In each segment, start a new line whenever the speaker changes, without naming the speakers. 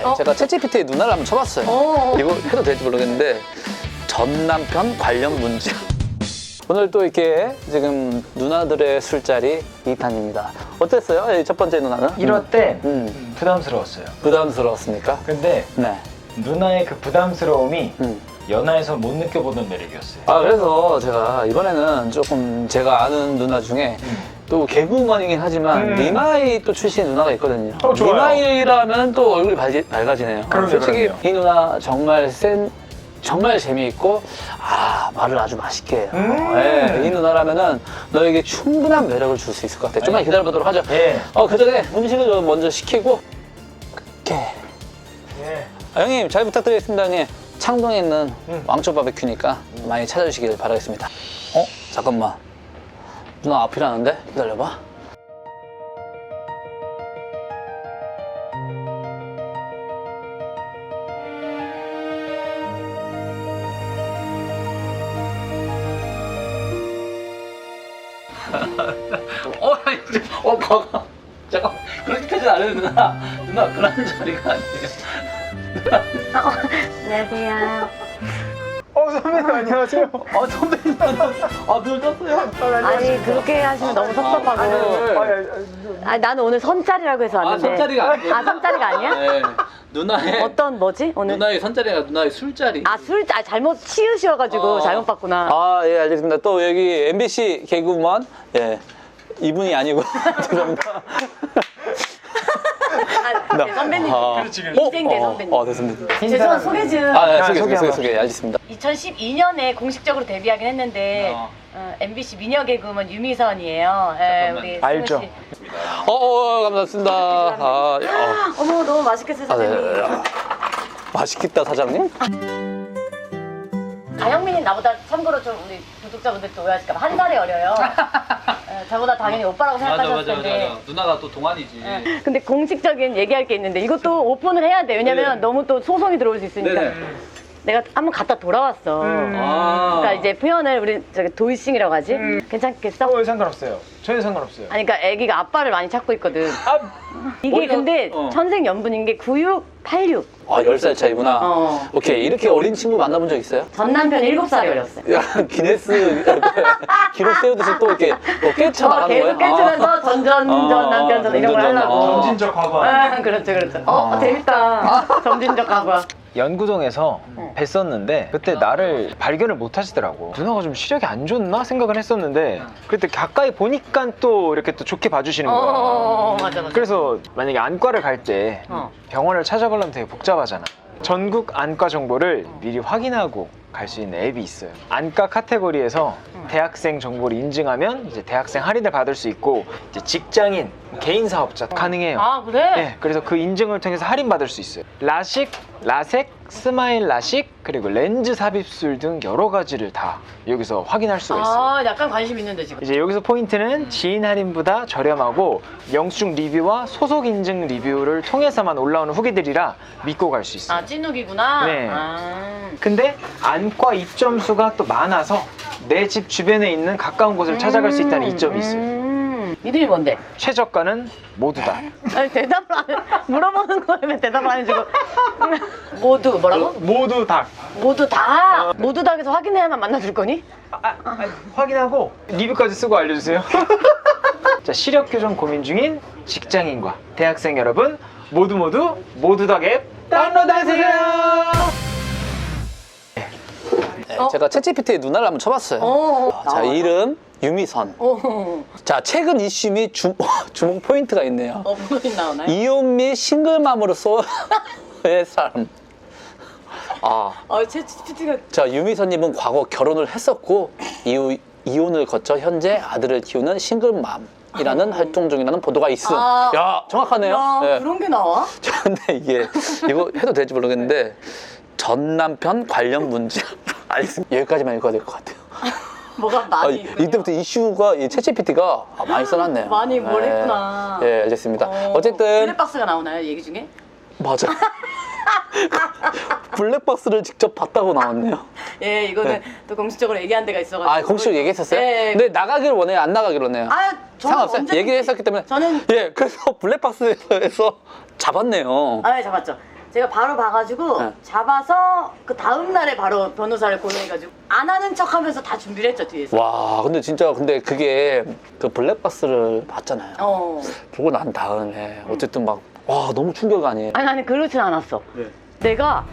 네,
어?
제가 챗GPT에 누나를 한번 쳐봤어요.
어.
이거 해도 될지 모르겠는데 전 남편 관련 문제. 오늘 또 이렇게 지금 누나들의 술자리 2탄입니다. 어땠어요? 이첫 번째 누나는?
이럴 때
음,
부담스러웠어요.
부담스러웠습니까?
근데
네.
누나의 그 부담스러움이
음.
연하에서 못 느껴보던 매력이었어요.
아 그래서 제가 이번에는 조금 제가 아는 누나 중에 또 개그우먼이긴 하지만
음.
니마이 또 출신 누나가 있거든요.
어, 좋아요.
니마이라면 또 얼굴이 밝, 밝아지네요.
그럼요,
솔직히
그럼요.
이 누나 정말 센 정말 재미있고 아 말을 아주 맛있게 해요.
음.
예, 이 누나라면은 너에게 충분한 매력을 줄 수 있을 것 같아요. 좀만 기다려보도록 하죠.
예.
어그 전에 음식을 좀 먼저 시키고 이렇게
예.
아, 형님 잘 부탁드리겠습니다 형님 창동에 있는
음.
왕초 바베큐니까 많이 찾아주시길 바라겠습니다 어? 잠깐만 누나 앞이라는데? 기다려봐 어, 이제, 어, 봐봐. 잠깐, 그렇게까지 안 해도 누나, 누나, 그런 자리가 아니에요.
안녕하세요.
어 선배님 안녕하세요.
아, 선배님, 아, 눈 떴어요?
아니 그렇게 하시면 너무 섭섭하고. 아 나는 오늘 선짜리라고 해서
아,
왔는데.
선자리가 아니에요.
아 선짜리가 아니야?
네. 누나의,
어떤 뭐지 오늘?
누나의 선자리가 누나의 술자리.
아 술, 아 잘못 치우셔가지고
어.
잘못 봤구나.
아, 예, 알겠습니다. 또 여기 MBC 개그우먼, 예. 이분이 아니고, 죄송합니다.
아, 네, 선배님.
아,
그렇지, 그렇지.
인생 대
어,
선배님.
어, 됐습니다.
죄송한 소개 좀.
아, 예,
야,
소개,
소개
소개, 소개,
한번.
알겠습니다.
2012년에 공식적으로 데뷔하긴 했는데
어.
어, MBC 미녀 개그우먼 유미선이에요. 예, 우리 승우
알죠.
씨.
어, 어, 감사합니다. 아, 예, 어.
어머 너무 맛있겠어요
아, 네,
사장님.
네, 네. 맛있겠다, 사장님?
가영민이 나보다 참고로 좀 우리 구독자분들 또 오해하실까 봐 한 살이 어려요. 예, 저보다 당연히 오빠라고 생각하셨을 텐데.
누나가 또 동안이지.
예, 근데 공식적인 얘기할 게 있는데 이것도 오픈을 해야 돼. 왜냐면
네네.
너무 또 소송이 들어올 수 있으니까.
네네.
내가 한번 갔다 돌아왔어.
아.
그러니까 이제 표현을 우리 저기 도이싱이라고 하지? 괜찮겠어?
어 상관없어요. 전혀 상관없어요.
아니 그러니까 아기가 아빠를 많이 찾고 있거든.
아
이게
머리가-
근데
어.
천생 연분인 게 96, 86.
아, 10살 차이구나.
어.
오케이. 이렇게 어린 친구 만나본 적 있어요?
전 남편 7살이 어렸어요.
야, 기네스 기록 세우듯이 또 이렇게 뭐 깨쳐
어,
나가는 거예요?
계속 깨주면서 전전,
아.
전 남편 전 이런 걸
전전,
하려고.
어.
점진적 과거.
아, 그렇죠, 그렇죠. 어, 재밌다. 점진적 과거.
연구동에서 뵀었는데 그때 나를 발견을 못 하시더라고. 누나가 좀 시력이 안 좋나 생각을 했었는데 그때 가까이 보니까 또 이렇게 또 좋게 봐주시는
어,
거야.
어, 어, 어, 맞아, 맞아.
그래서 만약에 안과를 갈 때
어.
병원을 찾아가려면 되게 복잡하잖아. 전국 안과 정보를 미리 확인하고 갈 수 있는 앱이 있어요. 안과 카테고리에서 대학생 정보를 인증하면 이제 대학생 할인을 받을 수 있고 이제 직장인, 개인 사업자 가능해요.
아, 그래?
네, 그래서 그 인증을 통해서 할인 받을 수 있어요. 라식, 라섹, 스마일 라식, 그리고 렌즈 삽입술 등 여러 가지를 다 여기서 확인할 수가 있어요.
아, 약간 관심 있는데, 지금.
이제 여기서 포인트는 지인 할인보다 저렴하고 영수증 리뷰와 소속 인증 리뷰를 통해서만 올라오는 후기들이라 믿고 갈 수 있어요.
아, 찐욱이구나?
네.
아.
근데 안과 입점 수가 또 많아서 내 집 주변에 있는 가까운 곳을 찾아갈 수 있다는 이점이 있어요.
음. 이름이 뭔데?
최저가는 모두다.
아니, 대답을 안 해. 물어보는 거면 대답을 안 해주고. 모두, 뭐라고?
모두 다.
모두 다? 모두 다에서 확인해야만 만나줄 거니?
아, 아, 확인하고 리뷰까지 쓰고 알려주세요. 자, 시력 교정 고민 중인 직장인과 대학생 여러분 모두 모두 모두 닥앱 다운로드하세요.
네,
어?
제가 챗GPT에 누나를 한번 쳐봤어요.
어.
자, 이름 유미선.
어.
자, 최근 이슈 및 주, 주목 포인트가 있네요.
어, 무슨 나오나요?
이혼 및 싱글맘으로 쏘의 사람. 아,
어, 제 PPT가.
자, 유미선님은 과거 결혼을 했었고 이후 이혼을 거쳐 현재 아들을 키우는 싱글맘이라는 활동 중이라는 보도가 있음.
아.
야, 정확하네요.
야,
예.
그런 게 나와?
자, 근데 이게 이거 해도 될지 모르겠는데 전 남편 관련 문제 알겠습니다. 여기까지만 읽어야 될 것 같아요.
뭐가
아,
많이.
이-
있군요.
이때부터 이슈가 이 챗GPT가 아, 많이 써놨네요.
많이 뭘
예.
했구나.
예, 알겠습니다.
어,
어, 쨌든
블랙박스가 나오나요, 얘기 중에?
맞아. 블랙박스를 직접 봤다고 나왔네요.
예, 이거는
네.
또 공식적으로 얘기한 데가 있어가지고.
아, 공식으로 얘기했었어요?
예.
근데 나가기를 원해요? 안 나가기로 원해요?
아, 저는
상관없어요.
언제든지-
얘기를 했었기 때문에.
저는
예, 그래서 블랙박스에서 잡았네요.
아, 예, 잡았죠. 제가 바로 봐가지고
네.
잡아서 그 다음 날에 바로 변호사를 고용해가지고 안 하는 척하면서 다 준비를 했죠 뒤에서.
와 근데 진짜 근데 그게 그 블랙박스를 봤잖아요.
어.
보고 난 다음에 어쨌든 막 와 너무 충격 아니에요?
아니 나는 그렇진 않았어. 내가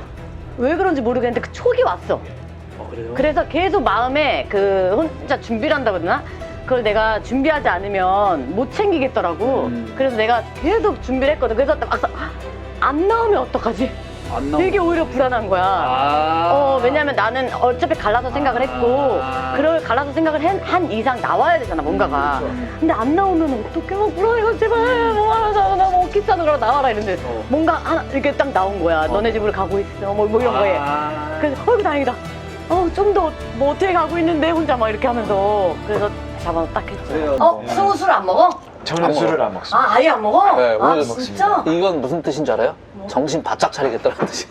왜 그런지 모르겠는데 그 촉이 왔어.
어, 그래요?
그래서 계속 마음에 그 혼자 준비를 한다고 되나? 그걸 내가 준비하지 않으면 못 챙기겠더라고.
음.
그래서 내가 계속 준비를 했거든. 그래서 막상 안 나오면 어떡하지?
안
되게 오히려 불안한 거야.
아.
어, 왜냐면 나는 어차피 갈라서 생각을 했고,
아.
그걸 갈라서 생각을 한, 한 이상 나와야 되잖아, 뭔가가.
음,
근데 안 나오면 어떡해, 막 불안해가 제발, 뭐 하자, 나뭐 키스하는 거라 나와라 이랬는데,
어.
뭔가 하나 이렇게 딱 나온 거야. 너네 집으로 가고 있어, 뭐, 뭐 이런 거에.
아.
그래서, 어이구, 다행이다. 어, 좀 더, 뭐 어떻게 가고 있는데, 혼자 막 이렇게 하면서. 그래서 잡아서 딱 했죠.
그래요.
어, 승우 술 안 먹어?
저는
안
술을
먹어요.
안 먹습니다.
아, 아예 안 먹어?
네,
아,
오늘
진짜?
이건 무슨 뜻인 줄 알아요?
뭐?
정신 바짝 차리겠다는 뜻이.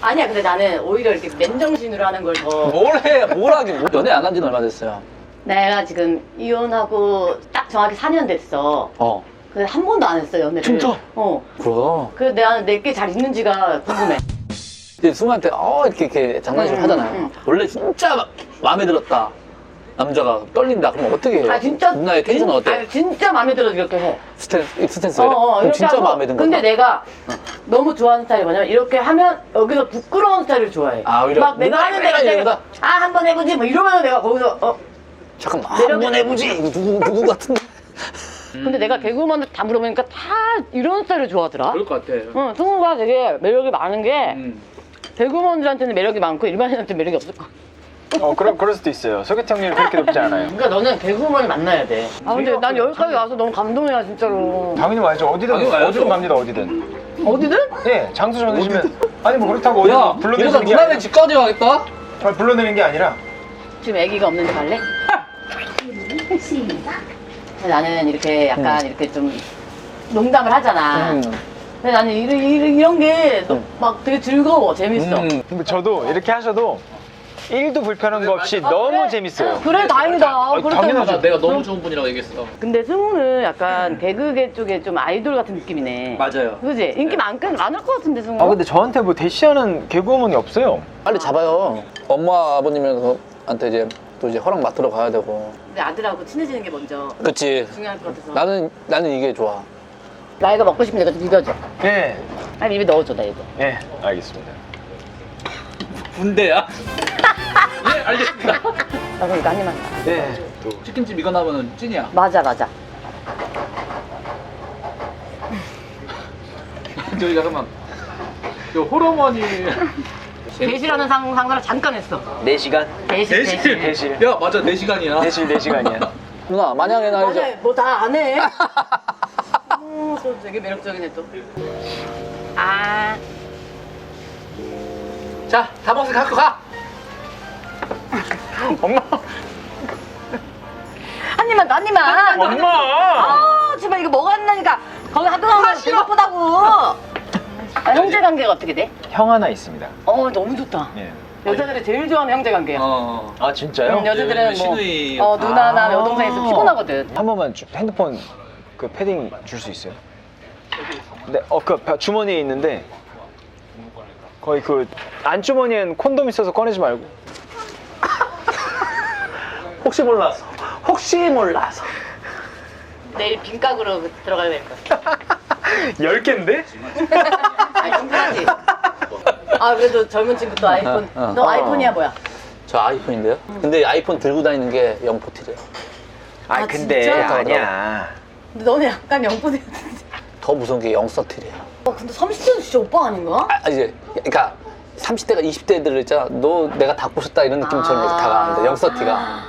아니야, 근데 나는 오히려 이렇게 맨정신으로 하는 걸 더.
뭘 해? 뭘 하긴? 뭐 연애 안 한 지는 얼마 됐어요?
내가 지금 이혼하고 딱 정확히 4년 됐어.
어.
근데 한 번도 안 했어, 연애를.
진짜?
어.
그럼.
그래서 내가 내게 잘 있는지가 궁금해.
이제 승우한테 어 이렇게 이렇게 장난식
음,
하잖아요.
음.
원래 진짜 마- 마음에 들었다. 남자가 떨린다. 그럼 어떻게 해요?
아, 진짜.
누나의 텐션은
진-
어때?
아니, 진짜 마음에 들어서 이렇게 해.
스탠스, 스탠스
어,
왜?
어, 이렇게
진짜
하고.
마음에 든 거야.
근데 내가 너무 좋아하는 스타일이 뭐냐면 이렇게 하면 여기서 부끄러운 스타일을 좋아해.
아, 오히려
막
내가
하는 데가
이러다.
내가 아, 한 번 해보지 뭐 이러면 내가 거기서 어.
잠깐만
매력이-
한번 해보지. 이거 누구 누구 같은데?
근데 내가 개그우먼들 다 물어보니까 다 이런 스타일을 좋아하더라.
것 같아.
응, 승우가 되게 매력이 많은 게
음.
개그우먼들한테는 매력이 많고 일반인한테는 매력이 없을 거야.
어, 그럴, 그럴 수도 있어요. 소개팅 확률이 그렇게 높지 않아요.
그러니까 너는 개그우먼을 만나야 돼. 아 근데 난 여기까지 와서 너무 감동이야 진짜로.
당연히 와야죠. 어디든,
당연히 와야죠.
어디든 갑니다, 어디든.
어디든?
예, 장소 정해주시면. 아니, 뭐 그렇다고 어디
야, 이러다
불러내는 게
누나네
아니라.
집까지 가겠다.
아, 불러내는 게 아니라.
지금 아기가 없는데 갈래? 나는 이렇게 약간 이렇게 좀 농담을 하잖아.
음.
근데 나는 이런, 이런, 이런 게 막 되게 즐거워, 재밌어.
음.
근데 저도 이렇게 하셔도 1도 불편한 거 없이 너무
그래?
재밌어요.
그래, 다행이다. 그렇다면
당연하죠.
내가 너무 좋은 분이라고 얘기했어.
근데 승우는 약간 개그계 쪽에 좀 아이돌 같은 느낌이네.
맞아요.
그지? 인기 많, 많을 것 같은데, 승우?
아, 근데 저한테 뭐 대시하는 개그우먼이 없어요.
빨리 잡아요. 엄마 아버님한테 이제 또 이제 허락 맡으러 가야 되고.
근데 아들하고 친해지는 게 먼저
그치.
중요할 것 같아서.
나는 나는 이게 좋아.
나이가 먹고 싶은데 이거 좀 비벼줘.
예,
아니, 입에 넣어줘, 나 이거.
예, 알겠습니다.
군대야? 예, 알겠습니다.
나 그럼 이거 한 입만. 나.
예.
치킨집 이거 나오면 찐이야.
맞아, 맞아.
저기 잠깐만. 요 호러머니.
대시라는 상, 상사를 잠깐 했어.
4시간?
대시, 대시.
대실.
야 맞아 4 시간이야.
대실 4시간이야.
누나 만약에 나 이제
맞아, 뭐다 안 해. 어, 또 되게 매력적이네 또. 아,
자 다방스 갖고 가.
엄마!
한 입만, 더, 한 입만.
엄마!
아, 제발 이거 뭐가 안 나니까 거기 학교 가면 배고프다고. 아, 형제 관계가 어떻게 돼?
형 하나 있습니다.
어, 너무 좋다.
예.
여자들이 제일 좋아하는 형제 관계야.
어.
아, 진짜요?
음, 여자들은 뭐
신우이.
어, 누나나
아.
여동생 있으면 피곤하거든.
한 번만 주- 핸드폰 그 패딩 줄 수 있어요? 네, 어, 그 바- 주머니에 있는데 거의 그 안주머니엔 콘돔 있어서 꺼내지 말고
혹시 몰라서. 혹시 몰라서.
내일 빈각으로 들어가야 될 거야.
10개인데?
아, 충분하지. 아, 그래도 젊은 친구도 아이폰.
어, 어.
너 아이폰이야 뭐야?
저 아이폰인데요. 근데 아이폰 들고 다니는 게 영포티래요.
아
아,
근데
진짜?
아니야
근데 너네 약간 영포대.
더 무서운 게 영서티래요.
어, 근데 30대도 진짜 오빠 아닌가?
아 이제 그러니까 30대가 20대들 있잖아. 너 내가 닫고 싶다 이런 느낌처럼 이렇게 다가가는데 영서티가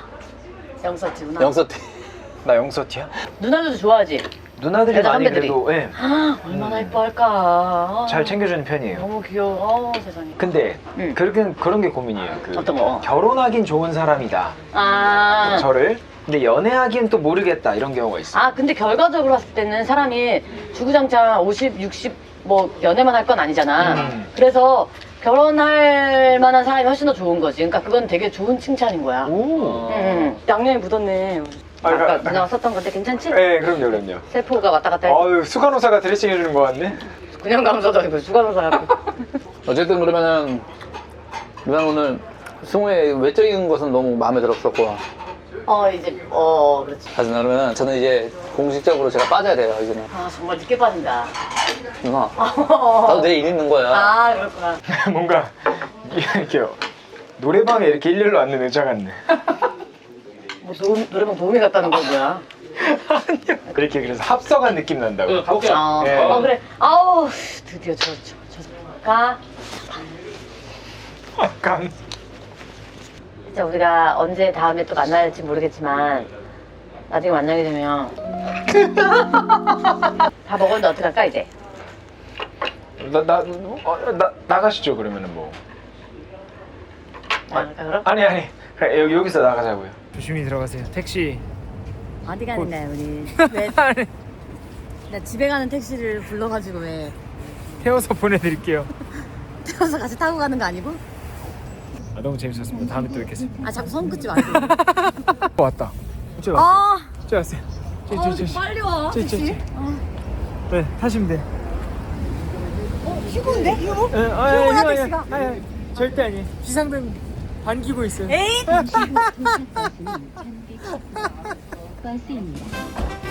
영서티구나.
영서티.
나 영서티야?
누나들도 좋아하지?
누나들이
여자
많이
선배들이.
그래도 예,
아, 얼마나 이뻐할까.
잘 챙겨주는 편이에요
너무 귀여워. 어, 세상에.
근데
응.
그렇게 그런 게 고민이에요 그
어떤 거?
결혼하긴 좋은 사람이다
아.
저를 근데 연애하기엔 또 모르겠다 이런 경우가 있어요
아, 근데 결과적으로 봤을 때는 사람이 주구장창 50, 60, 뭐, 연애만 할 건 아니잖아.
음.
그래서 결혼할 만한 사람이 훨씬 더 좋은 거지. 그러니까 그건 되게 좋은 칭찬인 거야.
오
응. 양념이 묻었네.
아,
아까
아,
누나가 썼던 건데 괜찮지?
네, 그럼요, 그럼요.
세포가 왔다 갔다 해.
아유, 수간호사가 드레싱 해주는 것 같네.
그냥 감사도 아니고 수가 감사하고.
어쨌든 그러면은 누나 오늘 승우의 외적인 것은 너무 마음에 들었었고
어 이제 어 그렇지.
하여튼 그러면 저는 이제 공식적으로 제가 빠져야 돼요 이제는
아 정말 늦게 빠진다.
누나 나도 내일 일 있는 거야
아 그렇구나.
뭔가 이렇게 노래방에 이렇게 일렬로 앉는 의자 같네.
뭐 노, 노래방 도움이 갔다는 거 뭐야?
아니요. 이렇게 그래서 합석한 느낌 난다고.
가볼게요
어,
네.
어 그래. 아우 드디어 저 저 저. 가.
약간
진짜 우리가 언제 다음에 또 만날지 모르겠지만 나중에 만나게 되면 다 먹었는데 어떡할까 이제?
나 나 어, 나, 나가시죠 그러면은 뭐.
나갈까 그럼?
아니 아니 그래, 여기 여기서 나가자고요.
조심히 들어가세요. 택시.
어디 가는 거야 우리? 왜? 나 집에 가는 택시를 불러가지고 왜
태워서 보내드릴게요.
태워서 같이 타고 가는 거 아니고?
아, 너무 재밌었습니다. 다음에 또 뵙겠습니다.
아 자꾸 손 긋지 말고.
어, 왔다. 이제 왔어.
아,
이제 왔어요. 저,
아
저, 저,
빨리 와.
저, 저, 저.
택시. 아,
네, 타시면 돼.
어, 휴고인데? 휴고?
예, 아,
휴고야,
아니, 아니,
택시가.
아니, 아니, 절대 아니에요. 비상등 반기고 있어요.
에이?
버스입니다.